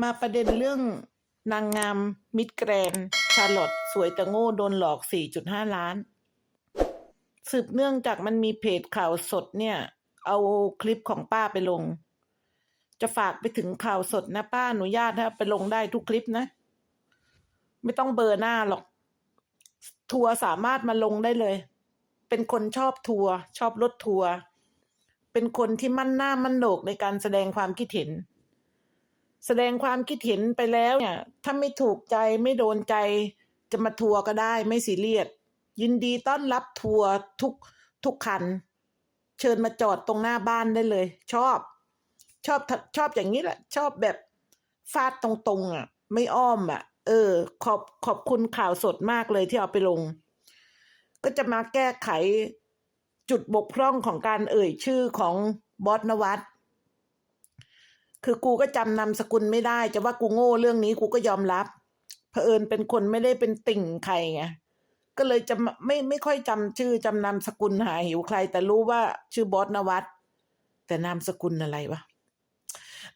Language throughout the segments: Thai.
มาประเด็นเรื่องนางงามมิดแกรน ชาร์ลอตสวยแต่โง่โดนหลอก 4.5 ล้าน สืบเนื่องจากมันมีเพจข่าวสดเนี่ย เอาคลิปของป้าไปลง จะฝากไปถึงข่าวสดนะป้าอนุญาตให้าไปลงได้ทุกคลิปนะ ไม่ต้องเบอร์หน้าหรอก ทัวร์สามารถมาลงได้เลย เป็นคนชอบทัวร์ชอบรถทัวร์เป็นคนที่มั่นหน้ามั่นโหนกในการแสดงความคิดเห็น แสดงความคิดเห็นไปแล้วเนี่ย ถ้าไม่ถูกใจไม่โดนใจ จะมาทัวร์ก็ได้ไม่ซีเรียสยินดีต้อนรับทัวร์ทุกทุกคัน เชิญมาจอดตรงหน้าบ้านได้เลย ชอบ ชอบชอบอย่างนี้แหละ ชอบแบบฟาดตรงๆอะ ไม่อ้อมอะ เออ ขอบขอบคุณข่าวสดมากเลยที่เอาไปลง ก็จะมาแก้ไขจุดบกพร่องของการเอ่ยชื่อของบอสนวัต คือกูก็จำนามสกุลไม่ได้ จะว่ากูโง่เรื่องนี้กูก็ยอมรับเผอิญเป็นคนไม่ได้เป็นติ่งใครไงก็เลยจะไม่ไม่ค่อยจำชื่อจำนามสกุลหาหิวใคร แต่รู้ว่าชื่อบอสนวัตแต่นามสกุลอะไรวะ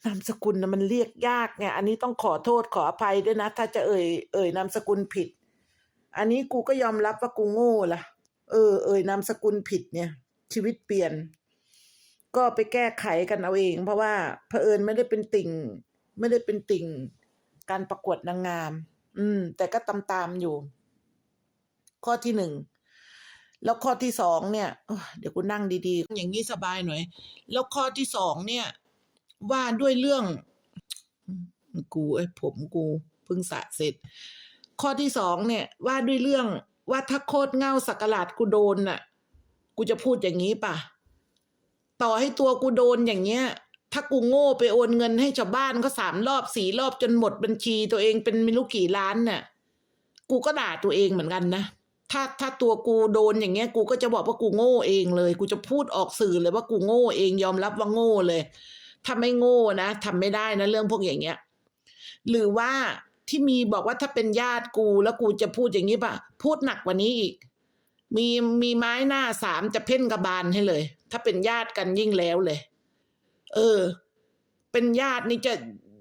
นามสกุลนะมันเรียกยากไงอันนี้ต้องขอโทษขออภัยด้วยนะ ถ้าจะเอ่ยเอ่ยนามสกุลผิด อันนี้กูก็ยอมรับว่ากูโง่ละเออเอ่ยนามสกุลผิดเนี่ย ชีวิตเปลี่ยน ก็ไปแก้ไขกันเอาเอง เพราะว่าเผอิญไม่ได้เป็นติ่ง ไม่ได้เป็นติ่ง การประกวดนางงาม อืม แต่ก็ตามตามอยู่ ข้อที่หนึ่งแล้วข้อที่สองเนี่ยเดี๋ยวกูนั่งดีๆ อย่างนี้สบายหน่อย แล้วข้อที่สองเนี่ย ว่าด้วยเรื่อง กูไอ้ผมกูเพิ่งสะเสร็จ ข้อที่สองเนี่ย ว่าด้วยเรื่องว่าถ้าโคตรเง่าสักหลาดกูโดนน่ะ กูจะพูดอย่างนี้ป่ะ ต่อให้ตัวกูโดนอย่างเงี้ย ถ้ากูโง่ไปโอนเงินให้ชาวบ้านเขาสามรอบสี่รอบจนหมดบัญชีตัวเองเป็นไม่รู้กี่ล้านน่ะ กูก็ด่าตัวเองเหมือนกันนะ ถ้าถ้าตัวกูโดนอย่างเงี้ย กูก็จะบอกว่ากูโง่เองเลย กูจะพูดออกสื่อเลยว่ากูโง่เองยอมรับว่าโง่เลย ถ้าไม่โง่นะทำไม่ได้นะเรื่องพวกอย่างเงี้ย หรือว่าที่มีบอกว่าถ้าเป็นญาติกูแล้วกูจะพูดอย่างนี้ป่ะ พูดหนักกว่านี้อีก มีมีไม้หน้าสามจะเพ่นกระบาลให้เลย ถ้าเป็นญาติกันยิ่งแล้วเลย เออ เป็นญาตินี่จะ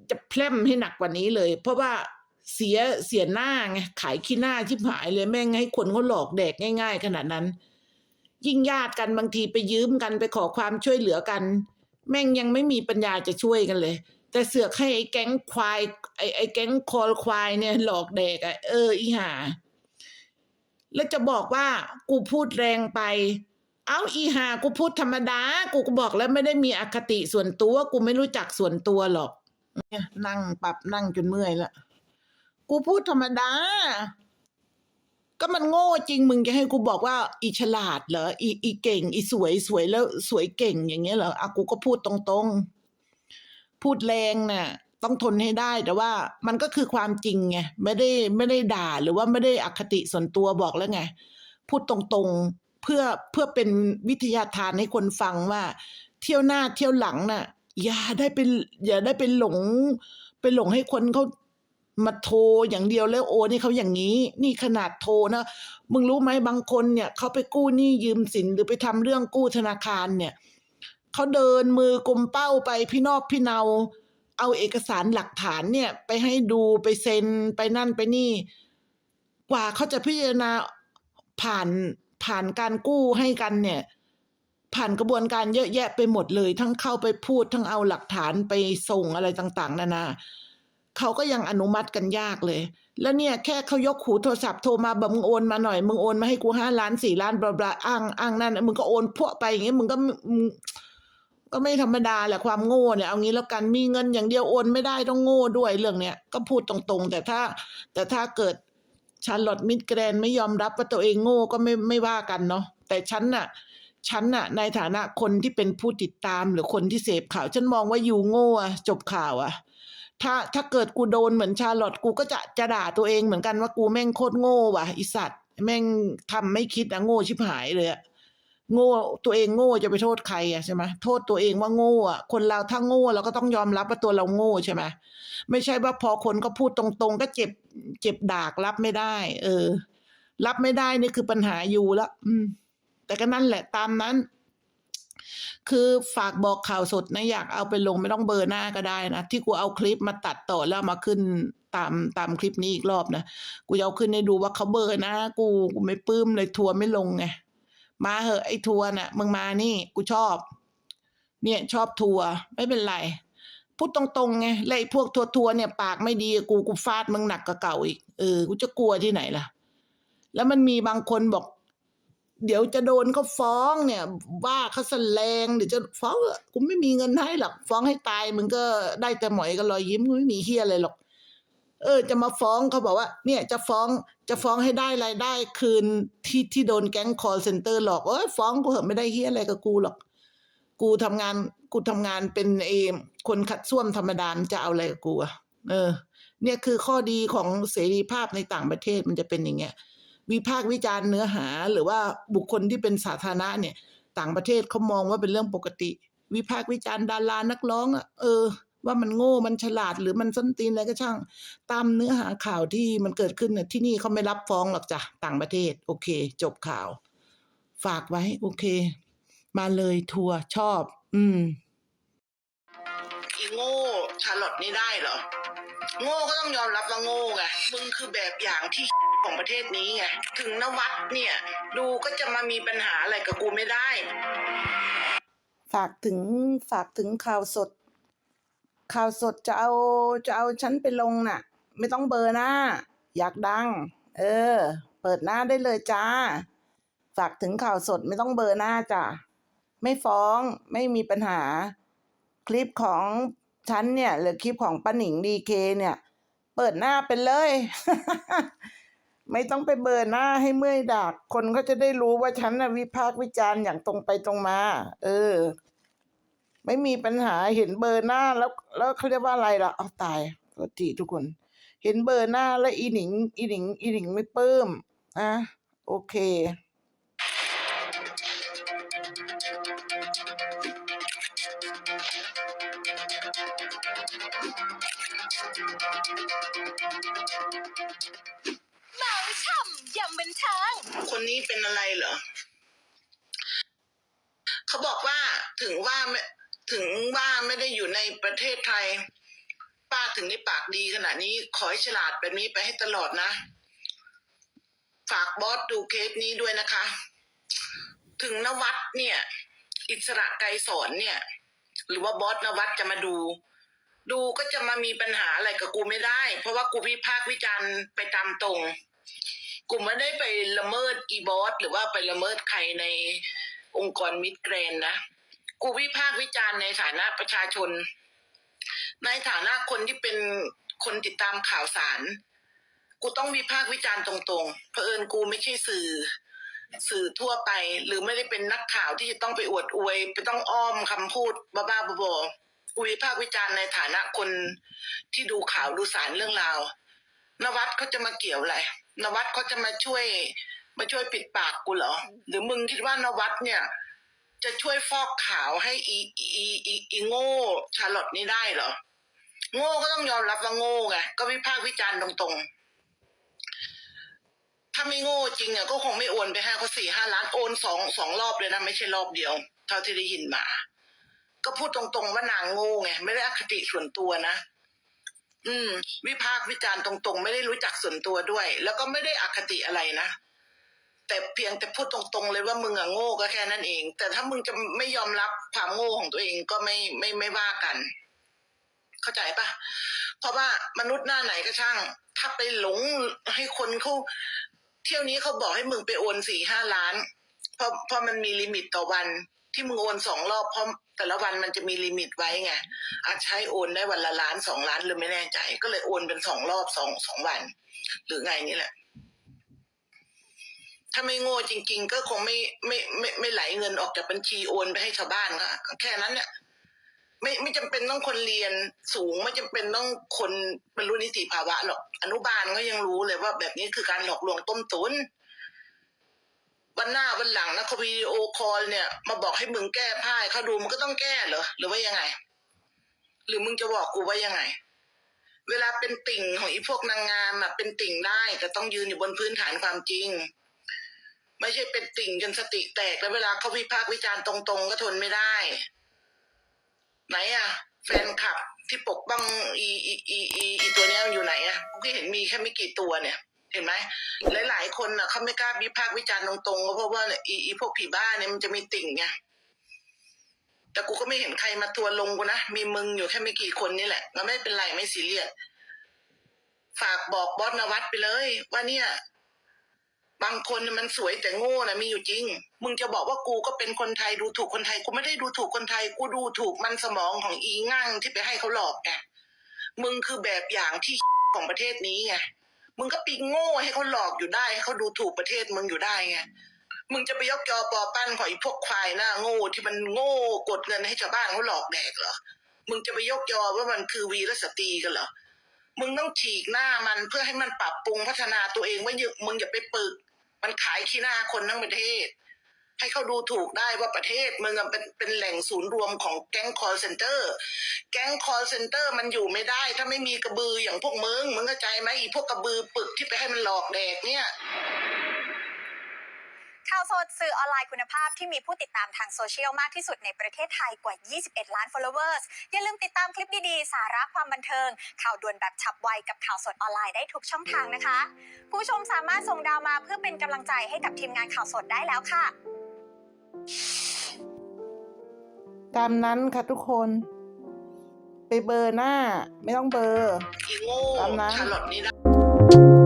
จะแพร่มให้หนักกว่านี้เลย เพราะว่าเสียเสียหน้าไงขายขี้หน้าชิบหายเลยแม่งให้คนเขาหลอกแดกง่าย ๆ ขนาดนั้น ยิ่งญาติกันบางทีไปยืมกันไปขอความช่วยเหลือกัน แม่งยังไม่มีปัญญาจะช่วยกันเลย แต่เสือกให้ไอ้แก๊งควายไอ้ไอ้แก๊งคอลควายเนี่ยหลอกแดกอะเอออีห่า แล้วจะบอกว่ากูพูดแรงไป เอาอีหากูพูดธรรมดา กูก็บอกแล้วไม่ได้มีอคติส่วนตัว กูไม่รู้จักส่วนตัวหรอกเนี่ยนั่งปรับนั่งจนเมื่อยละกูพูดธรรมดา ก็มันโง่จริงมึงจะให้กูบอกว่าอีฉลาดเหรออีอีเก่ง อีสวยสวยแล้วสวยเก่งอย่างเงี้ยเหรออะกูก็พูดตรงๆ พูดแรงน่ะ ต้องทนให้ได้ แต่ว่ามันก็คือความจริงไงไม่ได้ไม่ได้ด่าหรือว่าไม่ได้อคติส่วนตัวบอกแล้วไง พูดตรงๆเพื่อเพื่อเป็นวิทยาทานให้คนฟังว่า เที่ยวหน้าเที่ยวหลังน่ะ อย่าได้เป็นอย่าได้เป็นหลงไปหลงให้คนเขามาโทรอย่างเดียวแล้วโอนให้เขาอย่างนี้ นี่ขนาดโทรนะมึงรู้ไหมบางคนเนี่ยเขาไปกู้หนี้ยืมสินหรือไปทำเรื่องกู้ธนาคารเนี่ยเขาเดินมือกลมเป้าไปพี่นอกพี่เนา เอาเอกสารหลักฐานเนี่ย ไปให้ดูไปเซ็นไปนั่นไปนี่ กว่าเขาจะพิจารณาผ่านผ่านการกู้ให้กันเนี่ย ผ่านกระบวนการเยอะแยะไปหมดเลย ทั้งเข้าไปพูดทั้งเอาหลักฐานไปส่งอะไรต่าง ๆ นานาเขาก็ยังอนุมัติกันยากเลย แล้วเนี่ยแค่เขายกหูโทรศัพท์โทรมาบอกมึงโอนมาหน่อย มึงโอนมาให้กูห้าล้านสี่ล้านบลาบลาอ้างอ้างนั่นมึงก็โอนพวกไปอย่างเงี้ยมึงก็มึง ก็ไม่ธรรมดาแหละความโง่เนี่ยเอางี้แล้วกันมีเงินอย่างเดียวโอนไม่ได้ต้องโง่ด้วยเรื่องเนี้ยก็พูดตรงๆ แต่ถ้าแต่ถ้าเกิดชาร์ลอตมิดแกรนไม่ยอมรับว่าตัวเองโง่ก็ไม่ไม่ว่ากันเนาะแต่ฉันน่ะฉันน่ะในฐานะคนที่เป็นผู้ติดตามหรือคนที่เสพข่าว ฉันมองว่าอยู่โง่อะจบข่าวอะถ้าถ้าเกิดกูโดนเหมือนชาลอตกูก็จะจะด่าตัวเองเหมือนกันว่ากูแม่งโคตรโง่ว่ะไอสัตว์แม่งทำไม่คิดอะโง่ชิบหายเลยอะ โง่ตัวเองโง่จะไปโทษใครอะใช่ไหมโทษตัวเองว่าโง่อะคนเราถ้าโง่เราก็ต้องยอมรับว่าตัวเราโง่ใช่ไหมไม่ใช่ว่าพอคนก็พูดตรงๆ ก็เจ็บเจ็บดากรับไม่ได้ เออ รับไม่ได้นี่คือปัญหาอยู่แล้วอืม แต่ก็นั่นแหละตามนั้น คือฝากบอกข่าวสดนะอยากเอาไปลงไม่ต้องเบอร์หน้าก็ได้นะที่กูเอาคลิปมาตัดต่อแล้วมาขึ้นตามตามคลิปนี้อีกรอบนะกูจะเอาขึ้นให้ดูว่าเขาเบอร์นะกูกูไม่ปลื้มเลยทัวร์ไม่ลงไง มาเหอะไอ้ทัวร์น่ะมึงมานี่กูชอบ เนี่ยชอบทัวร์ไม่เป็นไรพูดตรงๆไงแล้วไอ้พวกทัวร์ทัวร์เนี่ย ปากไม่ดีกูกูฟาดมึงหนักกว่าเก่าอีกเออกูจะกลัวที่ไหนล่ะ แล้วมันมีบางคนบอก เดี๋ยวจะโดนเขาฟ้องเนี่ย ว่าเขาแสลงเดี๋ยวจะฟ้องกูไม่มีเงินให้หรอกฟ้องให้ตายมึงก็ได้แต่หมอยกับรอยยิ้มกูไม่มีเฮียอะไรหรอก เออ จะมาฟ้องเขาบอกว่า เนี่ยจะฟ้องจะฟ้องให้ได้รายได้คืนที่ที่โดนแก๊ง call center หลอกเอ้ยฟ้องกูเหอะไม่ได้เฮียอะไรกับกูหรอก กูทำงานกูทำงานเป็นเอมคนขัดส้วมธรรมดามจะเอาอะไรกับกูอะเออ เนี่ยคือข้อดีของเสรีภาพในต่างประเทศมันจะเป็นอย่างเงี้ยวิพากษ์วิจารณ์เนื้อหาหรือว่าบุคคลที่เป็นสาธารณะเนี่ย ต่างประเทศเขามองว่าเป็นเรื่องปกติ วิพากษ์วิจารณ์ดารานักร้องอะเออ ว่ามันโง่มันฉลาดหรือมันส้นตีนอะไรก็ช่าง ตามเนื้อหาข่าวที่มันเกิดขึ้นน่ะที่นี่เขาไม่รับฟ้องหรอกจ้ะต่างประเทศ โอเค จบข่าว ฝากไว้ โอเค มาเลยทัวร์ชอบ อืมอีโง่ชาลอตนี่ได้เหรอ โง่ก็ต้องยอมรับว่าโง่ไงมึงคือแบบอย่างที่ของประเทศนี้ไงถึงนวัดเนี่ย ดูก็จะมามีปัญหาอะไรกับกูไม่ได้ ฝากถึงฝากถึงข่าวสด ข่าวสดจะเอาจะเอาฉันไปลงน่ะ ไม่ต้องเบอร์หน้า อยากดัง เออ เปิดหน้าได้เลยจ้าฝากถึงข่าวสดไม่ต้องเบอร์หน้าจ้ะไม่ฟ้องไม่มีปัญหา คลิปของฉันเนี่ย หรือคลิปของป้าหนิงดีเคเนี่ย เปิดหน้าไปเลย ไม่ต้องไปเบอร์หน้าให้เมื่อยดักคนก็จะได้รู้ว่าฉันน่ะวิพากษ์วิจารณ์อย่างตรงไปตรงมา เออ ไม่มีปัญหาเห็นเบอร์หน้าแล้วแล้วเขาเรียกว่าอะไรล่ะเอาตายโทษทีทุกคน เห็นเบอร์หน้าแล้วอีหนิง อีหนิง อีหนิงไม่ปลื้มอะโอเคเมาช่ำยำบันเทิงคนนี้เป็นอะไรเหรอ เขาบอกว่าถึงว่าไม่ ถึงว่าไม่ได้อยู่ในประเทศไทย ป้าถึงได้ปากดีขนาดนี้ ขอให้ฉลาดแบบนี้ไปให้ตลอดนะ ฝากบอสดูเคสนี้ด้วยนะคะ ถึงนวัดเนี่ย อิสระไกรสอนเนี่ย หรือว่าบอสนวัดจะมาดู ดูก็จะมามีปัญหาอะไรกับกูไม่ได้ เพราะว่ากูวิพากษ์วิจารณ์ไปตามตรงกูไม่ได้ไปละเมิดอีบอสหรือว่าไปละเมิดใครในองค์กรมิดเกรนนะ กูวิพากษ์วิจารณ์ในฐานะประชาชน ในฐานะคนที่เป็นคนติดตามข่าวสาร กูต้องวิพากษ์วิจารณ์ตรงๆเผอิญกูไม่ใช่สื่อ สื่อทั่วไป หรือไม่ได้เป็นนักข่าวที่จะต้องไปอวดอวยไปต้องอ้อมคำพูดบ้าๆบอๆกูวิพากษ์วิจารณ์ในฐานะคนที่ดูข่าวดูสารเรื่องราวนวัดเขาจะมาเกี่ยวอะไรนวัดเขาจะมาช่วย มาช่วยปิดปากกูเหรอ หรือมึงคิดว่านวัดเนี่ย จะช่วยฟอกขาวให้อีอีอีอีโง่ชาลอตนี่ได้เหรอ โง่ก็ต้องยอมรับว่าโง่ไงก็วิพากษ์วิจารณ์ตรงๆ ถ้าไม่โง่จริงอะก็คงไม่โอนไปให้เขาสี่ห้าล้านโอนสองสองรอบเลยนะ ไม่ใช่รอบเดียว เท่าที่ได้ยินมา ก็พูดตรงๆว่านางโง่ไงไม่ได้อคติส่วนตัวนะอืม วิพากษ์วิจารณ์ตรงๆ ไม่ได้รู้จักส่วนตัวด้วย แล้วก็ไม่ได้อคติอะไรนะ แต่เพียงแต่พูดตรงๆเลยว่ามึงอะโง่ก็แค่นั้นเอง แต่ถ้ามึงจะไม่ยอมรับความโง่ของตัวเองก็ไม่ไม่ไม่ว่ากัน เข้าใจปะเพราะว่ามนุษย์หน้าไหนก็ช่าง ถ้าไปหลงให้คนเขาเที่ยวนี้เขาบอกให้มึงไปโอนสี่ห้าล้าน เพราะเพราะมันมีลิมิตต่อวัน ที่มึงโอนสองรอบเพราะแต่ละวันมันจะมีลิมิตไว้ไงอาจใช้โอนได้วันละล้านสองล้านหรือไม่แน่ใจ ก็เลยโอนเป็นสองรอบสองสองวัน หรือไงนี่แหละ ถ้าไม่โง่จริง ๆ ก็คงไม่ไม่ไม่ไม่ไหลเงินออกจากบัญชีโอนไปให้ชาวบ้านก็แค่นั้นเนี่ยไม่ไม่จำเป็นต้องคนเรียนสูงไม่จำเป็นต้องคนบรรลุนิติภาวะหรอกอนุบาลก็ยังรู้เลยว่าแบบนี้คือการหลอกลวงต้มตุนวันหน้าวันหลังนะเขาวิดีโอคอลเนี่ย มาบอกให้มึงแก้ผ้าให้เขาดูมันก็ต้องแก้เหรอหรือว่ายังไง หรือมึงจะบอกกูว่ายังไง เวลาเป็นติ่งของอีพวกนางงามอะเป็นติ่งได้แต่ต้องยืนอยู่บนพื้นฐานความจริง ไม่ใช่เป็นติ่งจนสติแตกแล้วเวลาเขาวิพากษ์วิจารณ์ตรงๆ ก็ทนไม่ได้ ไหนอะแฟนคลับที่ปกป้องอีอีอีอีอีตัวเนี้ยมันอยู่ไหนอะกูก็เห็นมีแค่ไม่กี่ตัวเนี่ย เห็นไหมหลายๆคนอะเขาไม่กล้าวิพากษ์วิจารณ์ตรงๆก็เพราะว่าอีอีพวกผีบ้าเนี่ยมันจะมีติ่งไงแต่กูก็ไม่เห็นใครมาทัวร์ลงกูนะ มีมึงอยู่แค่ไม่กี่คนนี่แหละแล้วไม่เป็นไรไม่ซีเรียสฝากบอกบอสนวัตไปเลย ว่าเนี่ย บางคนมันสวยแต่โง่นะมีอยู่จริง มึงจะบอกว่ากูก็เป็นคนไทยดูถูกคนไทย กูไม่ได้ดูถูกคนไทย กูดูถูกมันสมองของอีง่างที่ไปให้เขาหลอกไงมึงคือแบบอย่างที่ของประเทศนี้ไงมึงก็ปีโง่ให้เขาหลอกอยู่ได้ให้เขาดูถูกประเทศมึงอยู่ได้ไงมึงจะไปยกยอปอปั้นของไอีพวกควายหน้าโง่ที่มันโง่กดเงินให้ชาวบ้านเขาหลอกแดกเหรอมึงจะไปยกยอว่ามันคือวีรสตรีกันเหรอ มึงต้องฉีกหน้ามันเพื่อให้มันปรับปรุงพัฒนาตัวเองว่าอย่ามึงอย่าไปปึก มันขายขี้หน้าคนทั้งประเทศ ให้เขาดูถูกได้ว่าประเทศมึงอะเป็นเป็นแหล่งศูนย์รวมของแก๊งคอร์เซนเตอร์ แก๊งคอร์เซนเตอร์มันอยู่ไม่ได้ ถ้าไม่มีกระบืออย่างพวกมึง มึงเข้าใจไหมอีพวกกระบือปึกที่ไปให้มันหลอกแดกเนี่ย ข่าวสดสื่อออนไลน์คุณภาพที่มีผู้ติดตามทางโซเชียลมากที่สุดในประเทศไทยกว่า 21 ล้าน followers อย่าลืมติดตามคลิปดีๆ สาระความบันเทิง ข่าวด่วนแบบฉับไวกับข่าวสดออนไลน์ได้ทุกช่องทางนะคะ ผู้ชมสามารถส่งดาวมาเพื่อเป็นกำลังใจให้กับทีมงานข่าวสดได้แล้วค่ะ ตามนั้นค่ะทุกคน ไปเบอร์หน้า ไม่ต้องเบอร์ อีโง่ตามนั้น ชาลอตนี่ได้